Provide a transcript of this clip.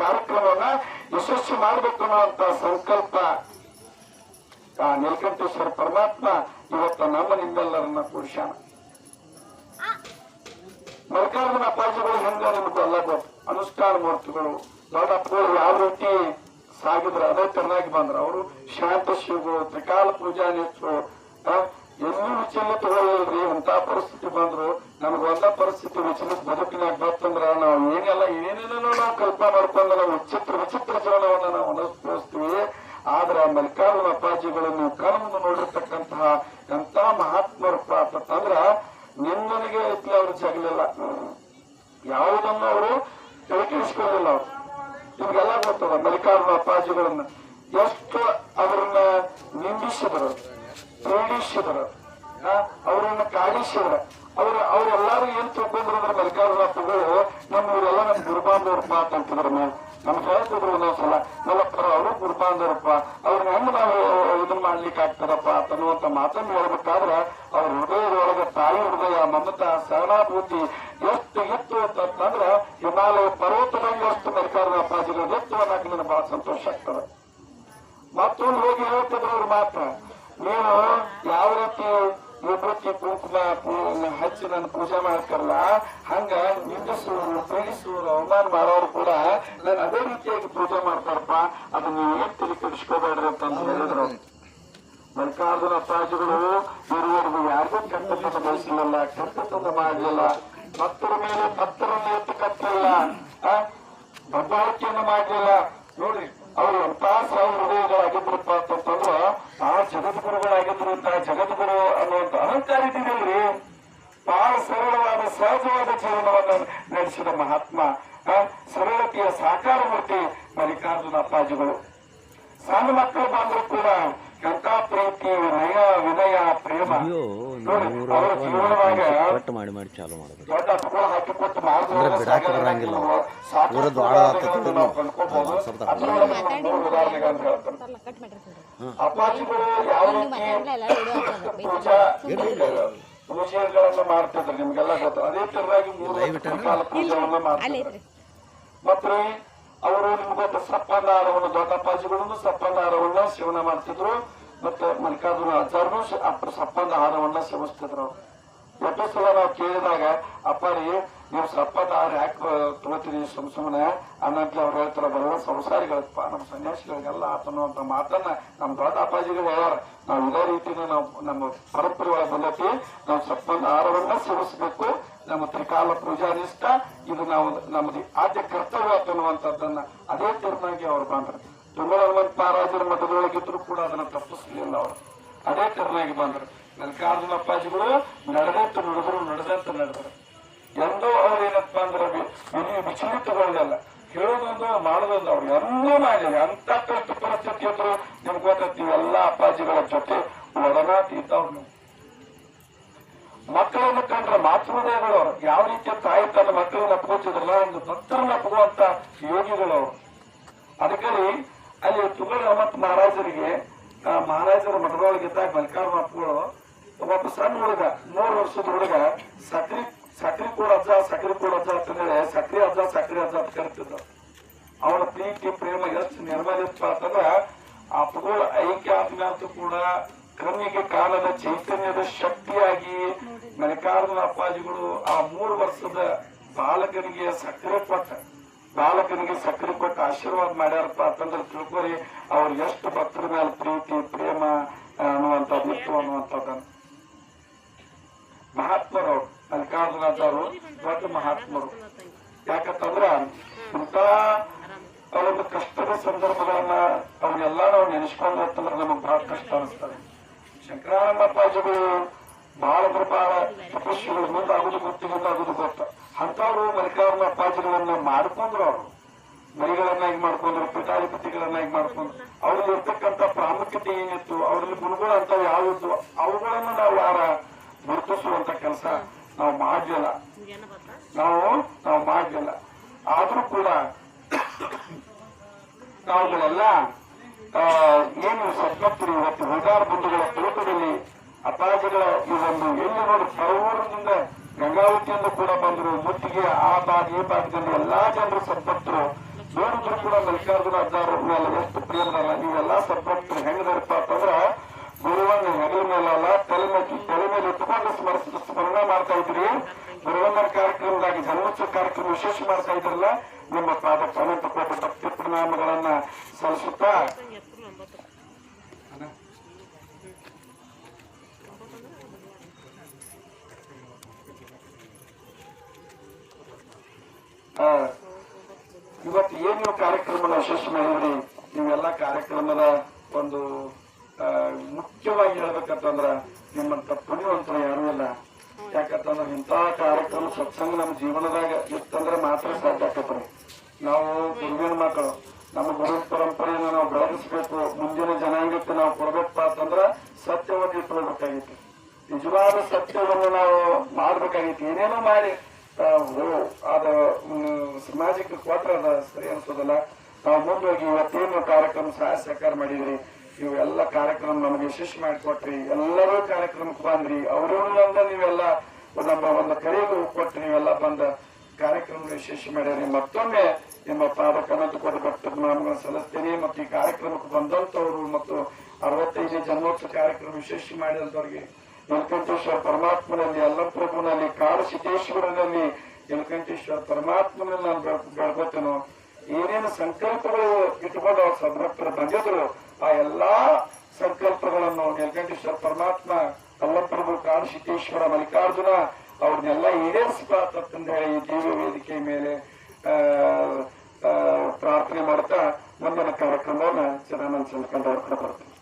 ಕಾರ್ಯಕ್ರಮವನ್ನ ಯಶಸ್ವಿ ಮಾಡಬೇಕು ಅನ್ನುವಂತ ಸಂಕಲ್ಪ ಆ ನೀಲಕಂಠೇಶ್ವರ ಪರಮಾತ್ಮ ಇವತ್ತ ನಮ್ಮ ನಿಮ್ಮೆಲ್ಲರನ್ನ ಕೂಡಿಸ್ಯಾನ ಮಲ್ಲಿಕಾರ್ಜುನ ಅಪಾಯಗಳು ಹೆಂಗ ನಿಮ್ಗೆ ಎಲ್ಲ ಗೊತ್ತು. ಅನುಷ್ಠಾನ ಮೂರ್ತಿಗಳು ದೊಡ್ಡಪ್ಪಗಳು ಯಾವ ರೀತಿ ಸಾಗಿದ್ರು ಅದೇ ತರನಾಗಿ ಬಂದ್ರು. ಅವರು ಶಾಂತ ಶಿವಗಳು ತ್ರಿಕಾಲ ಪೂಜಾ ನಿತ್ರು ಎಲ್ಲೂ ಚಿನ್ನ ತಗೊಳ್ಳಿ ಅಂತ ಪರಿಸ್ಥಿತಿ ಬಂದ್ರು ನಮ್ಗೆ ಒಂದ ಪರಿಸ್ಥಿತಿ ವಿಚಲಿತ ಬದುಕಿನಾಗ ಬರ್ತಂದ್ರ ನಾವು ಏನೆಲ್ಲ ಏನೇನೇನೋ ನಾವು ಕಲ್ಪನೆ ಮಾಡ್ಕೊಂಡು ನಾವು ವಿಚಿತ್ರ ವಿಚಿತ್ರ ಜೀವನವನ್ನ ನಾವು ಅನುಭವಿಸ್ತೀವಿ. ಆದ್ರೆ ಆ ಮಲ್ಲಿಕಾರ್ಜುನ ಅಪ್ಪಾಜಿಗಳನ್ನು ಕಾಲವನ್ನು ನೋಡಿರ್ತಕ್ಕಂತಹ ಎಂತ ಮಹಾತ್ಮರು ಅಂತಂದ್ರ ನಿನ್ನನಿಗೆ ಐತಿ ಅವರು ಜಗಲಿಲ್ಲ. ಯಾವುದನ್ನು ಅವರು ತಿಳ್ಕಿಸ್ಕೊಳ್ಳಿಲ್ಲ ಅವ್ರು. ನಿಮ್ಗೆಲ್ಲ ಗೊತ್ತದ ಮಲ್ಲಿಕಾರ್ಜುನ ಅಪ್ಪಾಜಿಗಳನ್ನ. ಎಷ್ಟು ಅವರನ್ನ ನಿಂದಿಸಿದರು. ಆ, ಅವರನ್ನ ಕಾಡಿಸಿದ್ರು ಅವ್ರ ಅವ್ರೆಲ್ಲಾರು ಏನ್ ತಿಳ್ಕೊಂಡ್ರು ಅಂದ್ರೆ ಮಲ್ಲಿಕಾರ್ಜುನಪ್ಪಗಳು ನಮ್ಮ ಇವರೆಲ್ಲ ನಮ್ ಗುರುಬಾಂಧವ್ರಪ್ಪ ಅಂತ ಅಂತಿದ್ರು ನಾವು ನಮ್ಗೆ ಹೇಳ್ತಿದ್ರು ಒಂದೊಂದ್ಸಲ ಮಲ್ಲಪ್ಪರ ಅವರು ಗುರುಬಾಂಧವ್ರಪ್ಪ ಅವ್ರ ಹೆಂಗ್ ನಾವು ಇದನ್ನ ಮಾಡ್ಲಿಕ್ಕೆ ಆಗ್ತದಪ್ಪ ಅನ್ನುವಂತ ಮಾತನ್ನು ಹೇಳ್ಬೇಕಾದ್ರೆ ಅವ್ರ ಹೃದಯದೊಳಗೆ ತಾಯಿ ಹೃದಯ ಮಮತಾ ಸಹನಾಭೂತಿ ಎಷ್ಟು ಇತ್ತು ಅಂತಂದ್ರೆ ಹಿಮಾಲಯ ಪರ್ವತದಂಗಷ್ಟು ಅಷ್ಟು ಮಲ್ಲಿಕಾರ್ಜುನ ಅಪ್ಪಾಜಿಗಳು ಎತ್ತು ಅನ್ನಕ್ಕೆ ನನಗೆ ಬಹಳ ಸಂತೋಷ ಆಗ್ತದೆ. ಮತ್ತೊಂದು ಹೋಗಿ ಹೇಳ್ತಿದ್ರು ಅವ್ರ ಮಾತ್ರ. ನೀವು ಯಾವ ರೀತಿ ವಿಭೂತಿ ಕುಂಕುಮ ಹಚ್ಚಿ ನನ್ನ ಪೂಜೆ ಮಾಡ್ತಾರಲ್ಲ, ಹಂಗ ನಿಂದಿಸುವರು ಪೀಡಿಸುವರು ಅವಮಾನ ಮಾಡೋರು ಕೂಡ ನಾನು ಅದೇ ರೀತಿಯಾಗಿ ಪೂಜೆ ಮಾಡ್ತಾರಪ್ಪ. ಅದನ್ನ ನೀವು ಏನ್ ಕೆಡಿಸ್ಕೋಬೇಡ್ರಿ ಅಂತ ಹೇಳಿದ್ರು. ಮಲ್ಲಿಕಾರ್ಜುನ ಅಪ್ಪಾಜಿಗಳು ಇರುವವರೆಗೂ ಯಾರಿಗೂ ಕೆಟ್ಟತನ ಬಯಸಲಿಲ್ಲ ಕೆಟ್ಟತನ ಮಾಡಲಿಲ್ಲ ಭಕ್ತರ ಮೇಲೆ ಭಕ್ತರನ್ನು ಎತ್ತು ಕಟ್ಟಲಿಲ್ಲ ದಬ್ಬಾಳಿಕೆಯನ್ನು ಮಾಡಲಿಲ್ಲ ನೋಡ್ರಿ ಅವರು ಎಂತ ಸಾವಿರ ಹೃದಯಗಳಾಗಿದ್ರಪ್ಪ ಅಂತಂದ್ರ ಆ ಜಗದ್ಗುರುಗಳಾಗಿದ್ರು ಅಂತ ಜಗದ್ಗುರು ಅನ್ನುವಂತ ಅಹಂಕಾರ ಇದ್ದಿದ್ರಿ ಬಹಳ ಸರಳವಾದ ಸಹಜವಾದ ಜೀವನವನ್ನು ನಡೆಸಿದ ಮಹಾತ್ಮ ಸರಳತೆಯ ಸಾಕಾರ ಮೂರ್ತಿ ಮಲ್ಲಿಕಾರ್ಜುನ ಅಪ್ಪಾಜಿಗಳು. ಸಣ್ಣ ಮಕ್ಕಳು ಬಂದರೂ ಕೂಡ ಎಂತ ಪ್ರೀತಿ ವಿನಯ ವಿನಯ ಪ್ರೇಮ. ಅವರ ಜೀವನವಾಗ ಕಟ್ ಮಾಡಿ ಮಾಡಿ ಚಾಲು ಮಾಡೋದು. ದೊಡ್ಡ ಹಕ್ಕುಗಳು ಹಾಕಿಕೊಟ್ಟು ಮಾಡಿದ್ರು ಅಂದ್ರೆ ಬಿಡಾಕ ಬರಂಗಿಲ್ಲ. ಸಾಕಷ್ಟು ಊರದ್ದು ಉದಾಹರಣೆಗಳನ್ನು ನಾವು ಕಂಡ್ಕೊಬೋದು. ಅದು ಸ್ವಲ್ಪ ಅದ್ರೊಳಗೆ ನಾನು ಮೂರು ಉದಾಹರಣೆಗಳನ್ನು ಹೇಳ್ತೇನೆ. ಅಪ್ಪಾಜಿಗಳು ಯಾವ ರೀತಿ ಪೂಜಾ ಪೂಜೆಗಳನ್ನ ಮಾಡ್ತಿದ್ರು ನಿಮ್ಗೆಲ್ಲ ಗೊತ್ತು. ಅದೇ ತರವಾಗಿ ಮೂರು ಕಾಲ ಪೂಜೆಗಳನ್ನ ಮಾಡ್ತಿದ್ರು ಮತ್ತೆ ಅವರು ನಿಮ್ಗೆ ಗೊತ್ತು ಸಪ್ಪನಾರವನ್ನು ದೊಡ್ಡಪ್ಪಾಜಿಗಳನ್ನು ಸಪ್ಪನ್ನ ಸೇವನೆ ಮಾಡ್ತಿದ್ರು. ಮತ್ತೆ ಮಲ್ಲಿಕಾರ್ಜುನ ಅಜ್ಜಾರನು ಅಪ್ಪ ಆಹಾರವನ್ನ ಹಾರವನ್ನ ಸೇವಿಸ್ತಿದ್ರು ಅವ್ರು. ಎಷ್ಟೋ ಸಲ ನಾವು ಕೇಳಿದಾಗ ಅಪ್ಪ ರೀ ನೀವು ಸರ್ಪದಾರ ಯಾಕೆ ತೊಳಿತೀರಿ ಸುಮ್ ಸುಮ್ಮನೆ ಅನ್ನಂತ ಅವ್ರು ಹೇಳ್ತಾರೆ ಬರೋ ಸಂಸಾರಿಗಳಪ್ಪ ನಮ್ಮ ಸನ್ಯಾಸಿಗಳಿಗೆಲ್ಲ ಆತನ್ನುವಂತ ಮಾತನ್ನ ನಮ್ಮ ದೊಡ್ಡ ಅಪ್ಪಾಜಿಗಳು ಹೇಳ್ಯಾರ ನಾವು ಇದೇ ರೀತಿನ ನಾವು ನಮ್ಮ ಪರಂಪರೆ ಒಳಗೆ ಬಂದೈತಿ ನಾವು ಸರ್ಪದಾರವನ್ನ ಸೇವಿಸಬೇಕು. ನಮ್ಮ ತ್ರಿಕಾಲ ಪೂಜಾ ನಿಷ್ಠ, ಇದು ನಾವು ನಮ್ದು ಆದ್ಯ ಕರ್ತವ್ಯ ಅನ್ನುವಂಥದ್ದನ್ನ ಅದೇ ತೀರ್ಮಾನಿಗೆ ಅವ್ರು ಬಂದ್ರು. ಹನುಮಂತ ಮಹಾರಾಜರ ಮಠದೊಳಗಿದ್ರು ಕೂಡ ಅದನ್ನ ತಪ್ಪಿಸ್ಲಿಲ್ಲ ಅವರು. ಅದೇ ತೆರನಾಗಿ ಬಂದ್ರು. ಮಲ್ಲಿಕಾರ್ಜುನ ಅಪ್ಪಾಜಿಗಳು ನಡೆದಂತ ನಡೆದ್ರು ನಡೆದಂತ ನಡೆದ್ರು. ಎಂದೋ ಅವ್ರು ಏನಪ್ಪಾ ಅಂದ್ರೆ ಇಲ್ಲಿ ವಿಚಲಿತಗೊಳ್ಳಲ್ಲ ಹೇಳೋದೊಂದು ಮಾಡೋದೊಂದು ಅವ್ರು ಎಲ್ಲೂ ಮಾಡಲಿಲ್ಲ. ಅಂತ ಕಷ್ಟ ಪರಿಸ್ಥಿತಿ ಇದ್ರು ನಿಮ್ಗೆ ಗೊತ್ತೈತಿ ಎಲ್ಲ ಅಪ್ಪಾಜಿಗಳ ಜೊತೆ ಒಡನಾಟ ಇದ್ದವ್ರು ನೀವು. ಮಕ್ಕಳನ್ನು ಕಂಡ್ರೆ ಯಾವ ರೀತಿಯ ತಾಯಿ ತನ್ನ ಮಕ್ಕಳನ್ನ ಪೂಜಿದ್ರಲ್ಲ ಒಂದು ಭಕ್ತರನ್ನ ಅಪ್ಗುವಂತ ಯೋಗಿಗಳು ಅವರು. ಅದಕ್ಕೆ ಅಲ್ಲಿ ತುಗಳ ಹನುಮಂತ ಮಹಾರಾಜರಿಗೆ ಮಹಾರಾಜರ ಮಠದೊಳಗಿದ್ದಾಗ ಮಲ್ಲಿಕಾರ್ಜುನ ಅಪ್ಪಗಳು ಒಬ್ಬ ಸಣ್ಣ ಹುಡುಗ, ಮೂರು ವರ್ಷದ ಹುಡುಗ, ಸಕ್ರಿ ಸಕ್ರಿ ಕೂಡ ಅಜ್ಜ, ಸಕ್ರಿ ಕೂಡ ಅಜ್ಜ ಅಂತಂದ್ರೆ ಸಕ್ರಿ ಅಜ್ಜ ಸಕ್ರಿ ಅಜ್ಜ ಅಂತ ಕರಿತಿದ್ದ ಅವರ ಪ್ರೀತಿ, ಪ್ರೇಮ ಎಷ್ಟು ನಿರ್ಮಲಿಪ್ಪ ಅಂತಂದ್ರ ಐಕ್ಯ ಆತ್ಮ ಕೂಡ ಕ್ರಮಿಗೆ ಕಾಲದ ಚೈತನ್ಯದ ಶಕ್ತಿಯಾಗಿ ಮಲ್ಲಿಕಾರ್ಜುನ ಅಪ್ಪಾಜಿಗಳು ಆ ಮೂರು ವರ್ಷದ ಬಾಲಕನಿಗೆ ಸಕ್ಕರೆ ಕೊಟ್ಟ, ಬಾಲಕನಿಗೆ ಸಕ್ಕರೆ ಕೊಟ್ಟು ಆಶೀರ್ವಾದ ಮಾಡ್ಯಾರಪ್ಪ ಅಂತಂದ್ರೆ ತಿಳ್ಕೊರಿ, ಅವ್ರು ಎಷ್ಟು ಭಕ್ತರ ಮೇಲೆ ಪ್ರೀತಿ, ಪ್ರೇಮ ಅನ್ನುವಂಥದ್ದು, ಇತ್ತು ಅನ್ನುವಂಥದ್ದನ್ನು ಮಹಾತ್ಮರು ಅವ್ರು ಮಲ್ಲಿಕಾರ್ಜುನಾಥರು ದೊಡ್ಡ ಮಹಾತ್ಮರು ಯಾಕಂತಂದ್ರ ಇಂಥ ಅವರೊಂದು ಕಷ್ಟದ ಸಂದರ್ಭಗಳನ್ನ ಅವನ್ನೆಲ್ಲ ನಾವು ನೆನೆಸ್ಕೊಂಡು ಅಂತಂದ್ರೆ ನಮಗೆ ಬಹಳ ಕಷ್ಟ ಅನಿಸ್ತದೆ. ಶಂಕರಾನಂದಪ್ಪಾಜಿಗಳು ಬಹಳ ಪ್ರಕಾರ ತಪಸ್ವಿಗಳು ಮುಂದಾಗುದು ಗೊತ್ತು ಮುಂದಾಗುದು ಗೊತ್ತ. ಅಂತವ್ರು ಮರಿಕಾರನ ಅಪ್ಪಾಜಿಗಳನ್ನ ಮಾಡ್ಕೊಂಡ್ರು ಅವರು. ಮರಿಗಳನ್ನಾಗಿ ಮಾಡ್ಕೊಂಡ್ರು ಪೀಠಾಧಿಪತಿಗಳನ್ನಾಗಿ ಮಾಡ್ಕೊಂಡ್ರು. ಅವ್ರಲ್ಲಿ ಇರ್ತಕ್ಕಂಥ ಪ್ರಾಮುಖ್ಯತೆ ಏನಿತ್ತು, ಅವರಲ್ಲಿ ಗುಣಗಳು ಅಂತ ಯಾವಿತ್ತು ಅವುಗಳನ್ನು ನಾವು ಯಾರ ಗುರುತಿಸುವಂತ ಕೆಲಸ ನಾವು ಮಾಡಲಿಲ್ಲ. ನಾವು ನಾವು ಮಾಡಲಿಲ್ಲ ಆದ್ರೂ ಕೂಡ ನಾವುಗಳೆಲ್ಲ ಏನು ಸದ್ಭಕ್ತರು ಇವತ್ತು? ಹೂಗಾರ ಬಂಧುಗಳ ತೋಟದಲ್ಲಿ ಅಪಾಯಗಳ ಈ ಒಂದು ಎಲ್ಲಿ ನೋಡಿ ಪರವೂರಿನಿಂದ ಗಂಗಾವತಿಯಿಂದ ಕೂಡ ಬಂದರು ಮುತ್ತಿಗೆ ಆ ಭಾಗ, ಈ ಭಾಗದಲ್ಲಿ ಎಲ್ಲಾ ಜನರು ಸದ್ಭಕ್ತರು ನೋಡಿದ್ರು ಕೂಡ ಮಲ್ಲಿಕಾರ್ಜುನ ಅಜ್ಜಾರ ಮೇಲೆ ಎಷ್ಟು ಪ್ರೇಮದಲ್ಲ ನೀವೆಲ್ಲ ಸದ್ಭಕ್ತರು ಹೆಂಗದಪ್ಪ ಅಂತಂದ್ರ, ಗುರುವನ್ನ ಹೆಗಲ ಮೇಲಲ್ಲ, ತಲೆ ತಲೆ ಮೇಲೆ ಇಟ್ಟುಕೊಂಡು ಸ್ಮರಣೆ ಮಾಡ್ತಾ ಇದ್ರಿ ಗುರುವನ್ನ ಕಾರ್ಯಕ್ರಮ ವಿಶೇಷ ಮಾಡ್ತಾ ಇದ್ರಲ್ಲ ನಿಮ್ಮ ಪಾದ ಅನಂತ ಕೋಟಿ ಭಕ್ತಿ ಪ್ರಣಾಮಗಳನ್ನ ಸಲ್ಲಿಸುತ್ತಾ. ಇವತ್ತು ಏನು ನೀವು ಕಾರ್ಯಕ್ರಮನ ಯಶಸ್ವಿ ಮಾಡಿದ್ರಿ ನೀವೆಲ್ಲ ಕಾರ್ಯಕ್ರಮದ ಒಂದು ಮುಖ್ಯವಾಗಿ ಹೇಳ್ಬೇಕಂತಂದ್ರ ನಿಮ್ಮಂತ ಪುಣ್ಯವಂತರು ಯಾರೂ ಇಲ್ಲ. ಯಾಕಂತಂದ್ರ ಇಂತಹ ಕಾರ್ಯಕ್ರಮ ಸತ್ಸಂಗ ನಮ್ಮ ಜೀವನದಾಗ ಇತ್ತಂದ್ರೆ ಮಾತ್ರ ಸಾಧ್ಯ ಆಕತ್ರಿ. ನಾವು ಗುರುವಿನ ಮಕ್ಕಳು, ನಮ್ಮ ಗುರು ಪರಂಪರೆಯನ್ನು ನಾವು ಬೆಳಗಿಸ್ಬೇಕು, ಮುಂದಿನ ಜನಾಂಗಕ್ಕೆ ನಾವು ಕೊಡ್ಬೇಕಪ್ಪ ಅಂತಂದ್ರ ಸತ್ಯವನ್ನು ಇಟ್ಕೊಳ್ಬೇಕಾಗಿತ್ತು. ನಿಜವಾದ ಸತ್ಯವನ್ನು ನಾವು ಮಾಡ್ಬೇಕಾಗಿತ್ತು. ಏನೇನೋ ಮಾಡಿ ಅದ ಸಮಾಜಕ್ಕೆ ಕೊಟ್ರೆ ಅದ, ಸರಿ ಅನ್ಸೋದಲ್ಲ. ನಾವು ಮುಂದೋಗಿ ಇವತ್ತೇನು ಕಾರ್ಯಕ್ರಮ ಸಹಾಯ ಸಹಕಾರ ಮಾಡಿದ್ರಿ? ಇವು ಎಲ್ಲ ಕಾರ್ಯಕ್ರಮ ನಮಗೆ ಯಶಸ್ವಿ ಮಾಡಿಕೊಟ್ರಿ, ಎಲ್ಲರೂ ಕಾರ್ಯಕ್ರಮಕ್ಕೆ ಬಂದ್ರಿ, ಅವರು ಅಂದ ನೀವೆಲ್ಲ ನಮ್ಮ ಒಂದು ಕರೆಗೂ ಕೊಟ್ಟು ನೀವೆಲ್ಲ ಬಂದ ಕಾರ್ಯಕ್ರಮ ಯಶಸ್ವಿ ಮಾಡ್ಯಾರಿ. ಮತ್ತೊಮ್ಮೆ ನಿಮ್ಮ ಪಾದ ಕನತು ಭಕ್ತರ ನಾಮಗಳನ್ನು ಸಲ್ಲಿಸ್ತೇನೆ ಮತ್ತು ಈ ಕಾರ್ಯಕ್ರಮಕ್ಕೆ ಬಂದಂತವರು ಮತ್ತು ಅರವತ್ತೈದನೇ ಜನ್ಮೋತ್ಸವ ಕಾರ್ಯಕ್ರಮ ಯಶಸ್ವಿ ಮಾಡಿದಂತವ್ರಿಗೆ ನೀಲಕಂಠೇಶ್ವರ ಪರಮಾತ್ಮನಲ್ಲಿ ಅಲ್ಲಪ್ರಭುನಲ್ಲಿ ಕಾಡು ಸಿದ್ದೇಶ್ವರನಲ್ಲಿ ನೀಲಕಂಠೇಶ್ವರ ಪರಮಾತ್ಮನಲ್ಲಿ ನಾನು ಬೆಳ್- ಬೆಳ್ಕೊತೇನೋ, ಏನೇನು ಸಂಕಲ್ಪಗಳು ಇಟ್ಕೊಂಡು ಅವ್ರ ಸದ್ಭಕ್ತರು ಬಂದಿದ್ರು ಆ ಎಲ್ಲಾ ಸಂಕಲ್ಪಗಳನ್ನು ನೀಲಕಂಠೇಶ್ವರ ಪರಮಾತ್ಮ ಕಲ್ಲಪ್ರಭು ಕಾಡು ಸಿದ್ದೇಶ್ವರ ಮಲ್ಲಿಕಾರ್ಜುನ, ಅವ್ರನ್ನೆಲ್ಲ ಈಡೇರಿಸಬಾರ್ದಂತ ಹೇಳಿ ಈ ದೇವಿ ವೇದಿಕೆ ಮೇಲೆ ಪ್ರಾರ್ಥನೆ ಮಾಡ್ತಾ ಮುಂದಿನ ಕಾರ್ಯಕ್ರಮವನ್ನು ಚೆನ್ನಾಗಿ ಸಲ್ಕೊಂಡು ಬರ್ತೀನಿ.